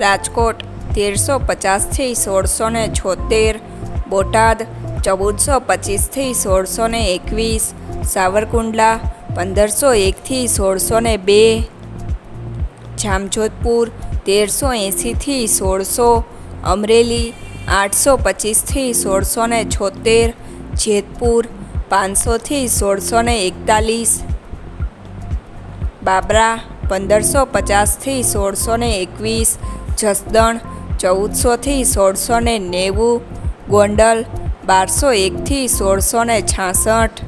રાજકોટ, તેરસો પચાસથી સોળસો ને છોતેર, બોટાદ, ચૌદસો પચીસથી સોળસો ને એકવીસ, સાવરકુંડલા, પંદરસો એકથી સોળસો ને બે, જામજોધપુર, તેરસો એંસીથી સોળસો, અમરેલી, આઠસો પચીસથી સોળસો ને છોતેર, જેતપુર પાંચસોથી સોળસો ને એકતાલીસ, બાબરા પંદરસો પચાસથી સોળસો ને એકવીસ, જસદણ ચૌદસોથી સોળસો ને નેવું, ગોંડલ બારસો એકથી સોળસો ને છાસઠ.